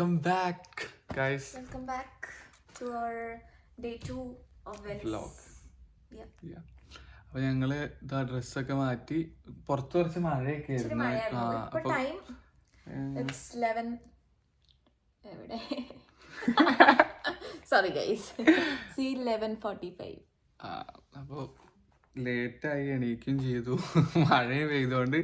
Welcome back guys Welcome back to our day two of Venice. Vlog. Yeah. അപ്പൊ ഞങ്ങൾ ഇതാ ഡ്രസ്സൊക്കെ മാറ്റി പുറത്ത് കുറച്ച് മഴയൊക്കെ ആയിരുന്നു time sorry guys eleven forty five ആ, അപ്പൊ ലേറ്റായി എണീക്കും ചെയ്തു. മഴയും പെയ്തുകൊണ്ട്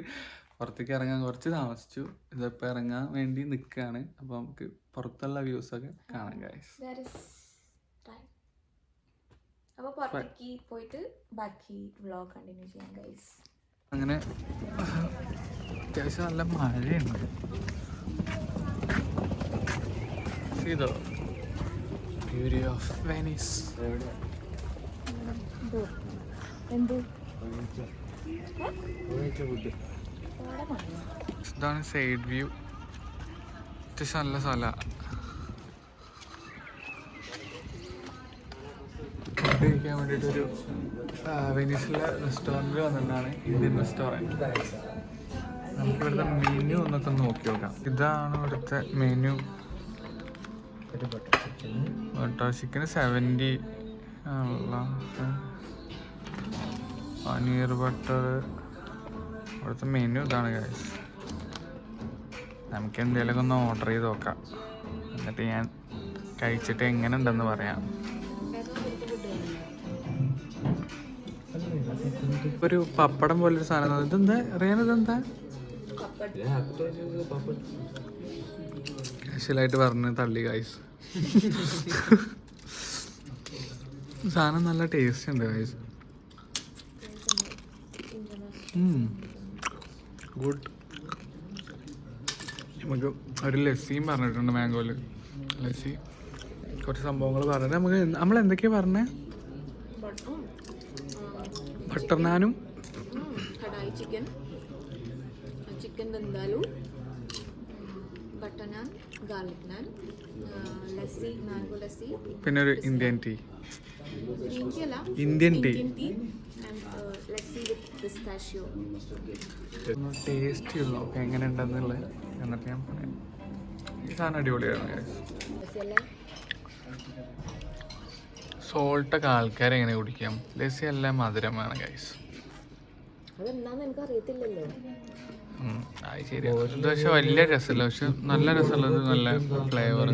പുറത്തേക്ക് ഇറങ്ങാൻ കുറച്ച് താമസിച്ചു. ഇതിപ്പോ ഇറങ്ങാൻ വേണ്ടി നിൽക്കുകയാണ് അപ്പൊ നമുക്ക് പുറത്തുള്ള വ്യൂസ് ഒക്കെ കാണാം ഗൈസ് അപ്പോൾ പുറത്തേക്ക് പോയിട്ട് ബാക്കി വ്ളോഗ് കണ്ടിന്യൂ ചെയ്യാം ഗൈസ് അങ്ങനെ അത്യാവശ്യം നല്ല മഴയുണ്ട് ഇതോ? ബ്യൂട്ടി ഓഫ് വെനീസ് എന്ത്? ഇതാണ് സൈഡ് വ്യൂ. അത്യാവശ്യം നല്ല സ്ഥല. ഫുഡ് കഴിക്കാൻ വേണ്ടിയിട്ടൊരു വെനീസിലെ റെസ്റ്റോറന്റിൽ വന്നിട്ടാണ് ഇന്ത്യൻ റെസ്റ്റോറന്റ് നമുക്ക് ഇവിടുത്തെ മെനു ഒന്നൊക്കെ നോക്കി നോക്കാം. ഇതാണ് ഇവിടുത്തെ menu butter chicken seventy paneer butter ഇവിടുത്തെ മെനു ഇതാണ് ഗൈസ് നമുക്ക് എന്തെങ്കിലുമൊക്കെ ഒന്ന് ഓർഡർ ചെയ്ത് നോക്കാം. എന്നിട്ട് ഞാൻ കഴിച്ചിട്ട് എങ്ങനെ ഉണ്ടെന്ന് പറയാം. ഒരു പപ്പടം പോലൊരു സാധനം ഇതെന്താ? റിയാൻ ഇതെന്താ? കാഷ്വലായിട്ട് പറഞ്ഞ് തള്ളി ഗൈസ് സാധനം നല്ല ടേസ്റ്റ് ഉണ്ട് ഗൈസ് ഗുഡ്. നമുക്ക് ഒരു ലസ്സിയും പറഞ്ഞിട്ടുണ്ട് മാംഗോയിൽ ലസ്സി കുറച്ച് സംഭവങ്ങൾ പറഞ്ഞിട്ട് നമുക്ക് നമ്മൾ എന്തൊക്കെയാ പറഞ്ഞത് ബട്ടർ നാനും. Kadai chicken chicken vindaloo butter naan garlic naan lassi mango lassi പിന്നെ ഒരു Indian tea. Indian tea Indian tea and lassi with pistachio ഒന്ന് ടേസ്റ്റ് ചെയ്ത് നോക്കാം എങ്ങനെ ഉണ്ടെന്നുള്ളത് എന്നിട്ട് ഞാൻ പറയാം. ഈ സാധനം അടിപൊളിയാണ് സോൾട്ടൊക്കെ ആൾക്കാരെ എങ്ങനെ കുടിക്കാം? ലസ്സി എല്ലാം മധുരമാണ് ഗൈസ് അത് ഇത് പക്ഷെ വലിയ രസമല്ല. പക്ഷെ നല്ല രസമുള്ളത് നല്ല ഫ്ലേവർ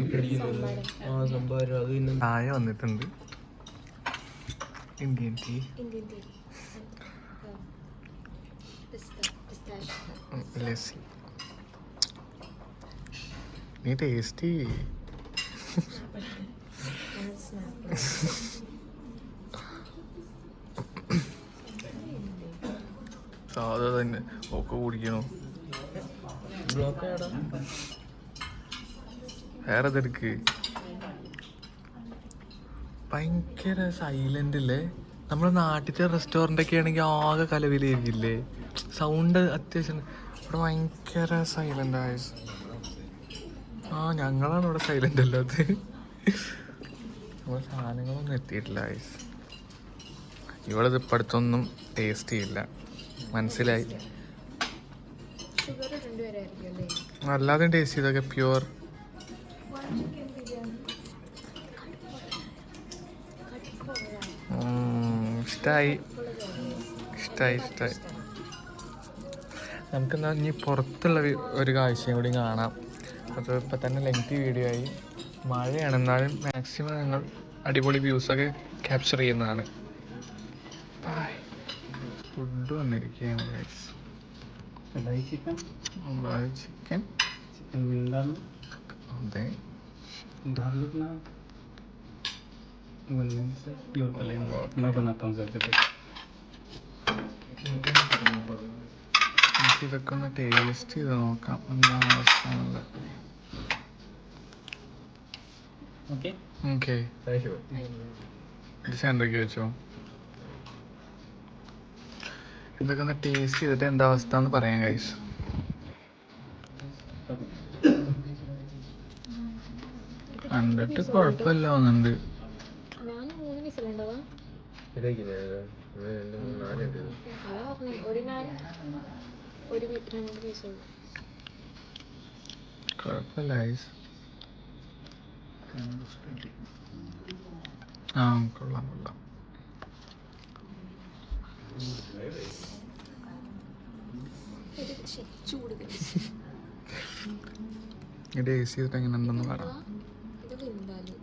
ചായ വന്നിട്ടുണ്ട്. Indian tea Indian tea lassi നീ ടേസ്റ്റി സാധാ തന്നെ. ഒക്കെ കുടിക്കണോ? വേറെ തിരക്ക്. ഭയങ്കര സൈലന്റ് അല്ലേ? നമ്മുടെ നാട്ടിലത്തെ റെസ്റ്റോറന്റ് ഒക്കെ ആണെങ്കിൽ ആകെ കലവിലായിരിക്കില്ലേ സൗണ്ട് അത്യാവശ്യം ഇവിടെ ഭയങ്കര സൈലന്റ് ആയ ആ ഞങ്ങളാണ് ഇവിടെ സൈലന്റ് അല്ലാത്ത. നമ്മുടെ സാധനങ്ങളൊന്നും എത്തിയിട്ടില്ല ആയസ് ഇവിടെ ഇപ്പടുത്തൊന്നും ഇപ്പം ടേസ്റ്റ് ചെയ്യില്ല. മനസ്സിലായി. അല്ലാതെ ടേസ്റ്റ് ചെയ്തൊക്കെ പ്യുവർ ഇഷ്ടായി. ഇഷ്ടമായി ഇഷ്ടമായി നമുക്കെന്നാ ഇനി പുറത്തുള്ള ഒരു കാഴ്ചയും കൂടി കാണാം. അത് ഇപ്പം തന്നെ ലെങ്തി വീഡിയോ ആയി. മഴയാണ്. എന്നാലും മാക്സിമം ഞങ്ങൾ അടിപൊളി വ്യൂസൊക്കെ ക്യാപ്ചർ ചെയ്യുന്നതാണ്. ഫുഡ് വന്നിരിക്കുകയാണ് ചിക്കൻ ചിക്കൻ ചിക്കൻ അതെ. गार्लिक नान बनने से प्योर कलेंगे मैं बनाता हूँ घर पे നമുക്ക് ഇതൊക്കെ ഒന്ന് ടേസ്റ്റ് ചെയ്ത് നോക്കാം എന്താണ് അവസ്ഥ എന്നുള്ളത് ओके ഓക്കെ ഇത് സെൻറ്ററിക്ക് വെച്ചോ ഇതൊക്കെ ഒന്ന് ടേസ്റ്റ് ചെയ്തിട്ട് എന്താ അവസ്ഥ എന്ന് പറയാം കൈസ് കണ്ടിട്ട് കുഴപ്പമില്ല തോന്നുന്നുണ്ട് കുഴപ്പമില്ല ആ കൊള്ളാം കൊള്ളാം. ടേസ്റ്റ് ചെയ്തിട്ട് എങ്ങനെ ഉണ്ടെന്ന് പറ ആ, ഇത് വിന്താലു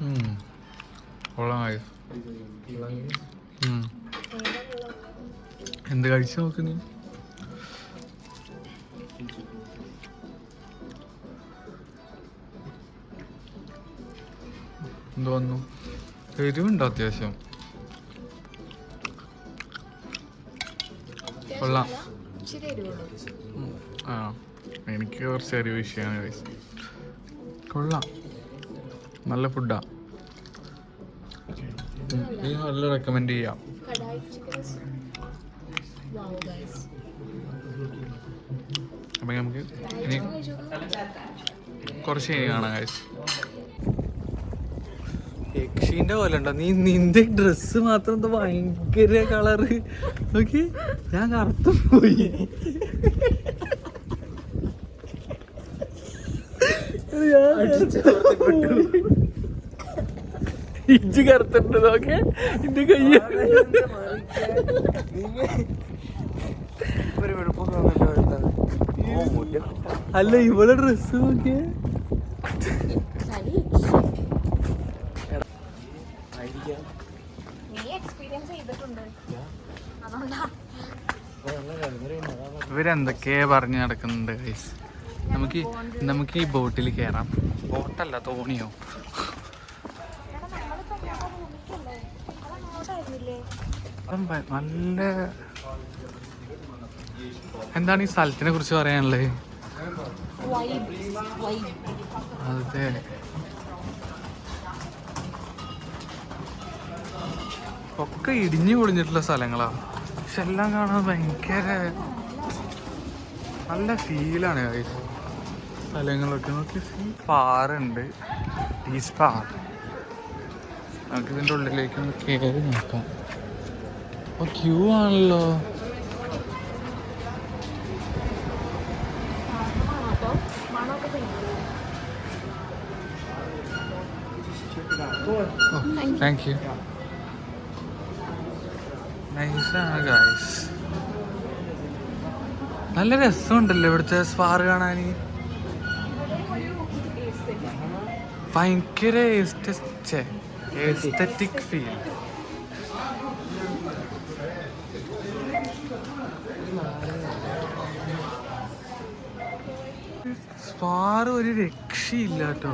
ഉം. കൊള്ളാം guys. ഉം. എന്ത് കഴിച്ചു നോക്ക് നീ? എന്ത് വന്നു? എരിവുണ്ടോ അത്യാവശ്യം? കൊള്ളാം. ആ എനിക്ക് കുറച്ച് എരിവ് വിഷയമാണ്. കൊള്ളാം. നല്ല ഫുഡാ നീ നല്ല റെക്കമെൻഡ് ചെയ്യാം. അപ്പം നമുക്ക് ഇനി കുറച്ച് കഴിഞ്ഞ് കാണാം guys. യക്ഷീന്റെ പോലെ ഉണ്ടോ? നീ നിന്റെ ഡ്രസ്സ് മാത്രം എന്താ ഭയങ്കര കളറ് നോക്കി ഞാൻ കറുത്തു പോയി. ഇഞ്ചി കറുത്തിട്ടുണ്ട് നോക്കെ ഇന്റെ കയ്യ. അല്ല ഇവളെ ഡ്രസ് നോക്കിയേ. ഇവരെന്തൊക്കെ ഇവരെന്തൊക്കെയാ പറഞ്ഞു നടക്കുന്നുണ്ട് നമുക്ക് നമുക്ക് ഈ ബോട്ടിൽ കയറാം ബോട്ടല്ല തോണിയോ? നല്ല എന്താണ് ഈ സ്ഥലത്തിനെ കുറിച്ച് പറയാനുള്ളത്? അതെ. ഒക്കെ ഇടിഞ്ഞു പൊളിഞ്ഞിട്ടുള്ള സ്ഥലങ്ങളാ. പക്ഷെ എല്ലാം കാണാൻ ഭയങ്കര നല്ല ഫീലാണ്. സ്ഥലങ്ങളൊക്കെ നോക്കി പാറുണ്ട് ഈ സ്പാർ നമുക്ക് ഇതിന്റെ ഉള്ളിലേക്ക് കയറി നോക്കാം. ക്യൂ ആണല്ലോ താങ്ക് യു നൈസാണ് ഗായ്സ് നല്ല രസമുണ്ടല്ലോ ഇവിടുത്തെ സ്പാർ കാണാൻ ഭയങ്കര എസ്തറ്റിക് ഫീൽ സ്പാർ ഒരു രക്ഷയില്ല കേട്ടോ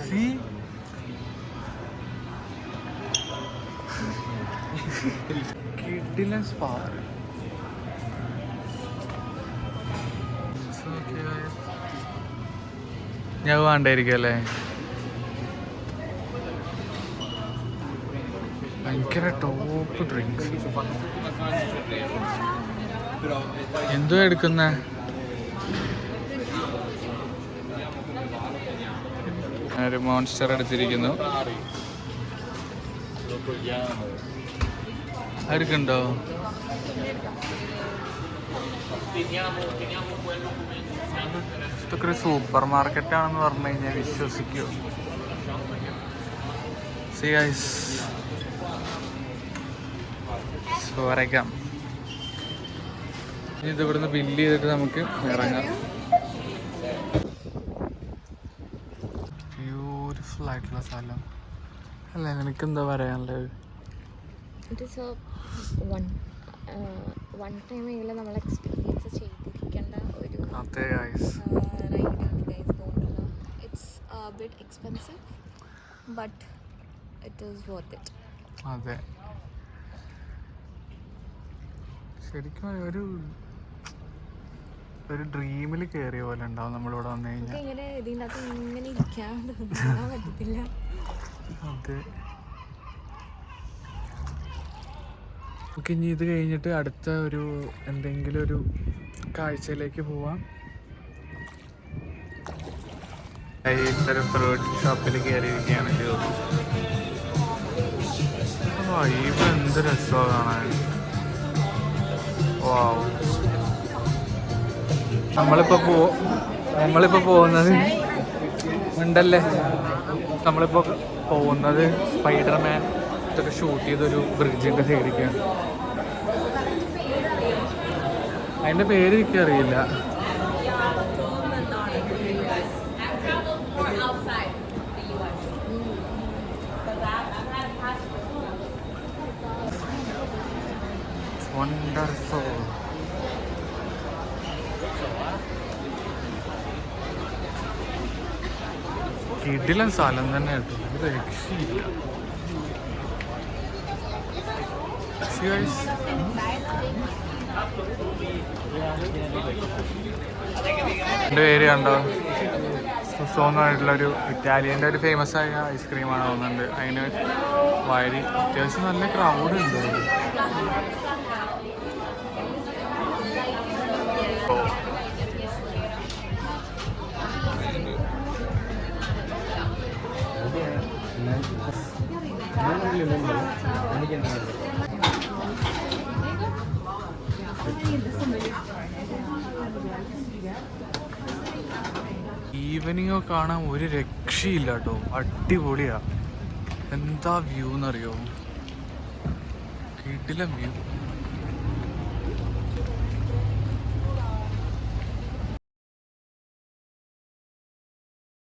സി കിഡിലൻ പാറ ഞാൻ വേണ്ടായിരിക്കും അല്ലേ? ഭയങ്കര ടോപ്പ് ഡ്രിങ്ക്സ് എന്തോ എടുക്കുന്ന? ഒരു മോൺസ്റ്റർ എടുത്തിരിക്കുന്നു. ആർക്കുണ്ടോ? ഇതൊക്കെ സൂപ്പർ മാർക്കറ്റ് ആണെന്ന് പറഞ്ഞു കഴിഞ്ഞാൽ വിശ്വസിക്കോ. വരയ്ക്കാം. ഇനി ഇത് ഇവിടുന്ന് ബില്ല് ചെയ്തിട്ട് നമുക്ക് ഇറങ്ങാം. ആയിട്ടുള്ള സ്ഥലം. അല്ല എനിക്കെന്താ പറയാനുള്ളത്? It is one one time എങ്കിലും നമ്മൾ എക്സ്പീരിയൻസ് ചെയ്തിരിക്കേണ്ട ഒരു it's bit expensive but it is worth it അതെ. ശരിക്കും ഒരു ഒരു ഡ്രീമിൽ കയറിയ പോലെ ഉണ്ടാവും നമ്മളിവിടെ വന്നു നമുക്ക് കഴിഞ്ഞാൽ ഇങ്ങനെ ഇതിന്റെ അകത്ത് ഇങ്ങനെ ഇരിക്കാൻ തോന്നാൻ പറ്റത്തില്ല. അതെ. ഓക്കെ ഇനി ഇത് കഴിഞ്ഞിട്ട് അടുത്ത ഒരു എന്തെങ്കിലും ഒരു കാഴ്ചയിലേക്ക് പോവാം. ഒരു ഫ്രൂട്ട് ഷോപ്പിൽ കയറിയിരിക്കുകയാണ് വൈബ് എന്ത് രസമാണ് കാണാൻ. വാവ് നമ്മളിപ്പോ പോ നമ്മളിപ്പോ പോകുന്നത് ഉണ്ടല്ലേ? നമ്മളിപ്പോ പോകുന്നത് സ്പൈഡർമാൻ ഇതൊക്കെ ഷൂട്ട് ചെയ്തൊരു ബ്രിഡ്ജിന്റെ സൈഡിലേക്കാണ്. അതിന്റെ പേര് എനിക്കറിയില്ല വണ്ടർഫുൾ കിടിലൻ സ്ഥലം തന്നെ കേട്ടോ. രക്ഷയില്ല. എന്റെ പേര് കണ്ടോ? സുസോ ഒരു ഇറ്റാലിയന്റെ ഒരു ഫേമസ് ആയ ഐസ്ക്രീമാണ് തോന്നുന്നുണ്ട്. അതിന് വഴി അത്യാവശ്യം നല്ല ക്രൗഡ് ഉണ്ട്. അവിടെ. ഈവനിങ് കാണാൻ ഒരു രക്ഷയില്ല കേട്ടോ. അടിപൊളിയാ. എന്താ വ്യൂ എന്നറിയോ വ്യൂ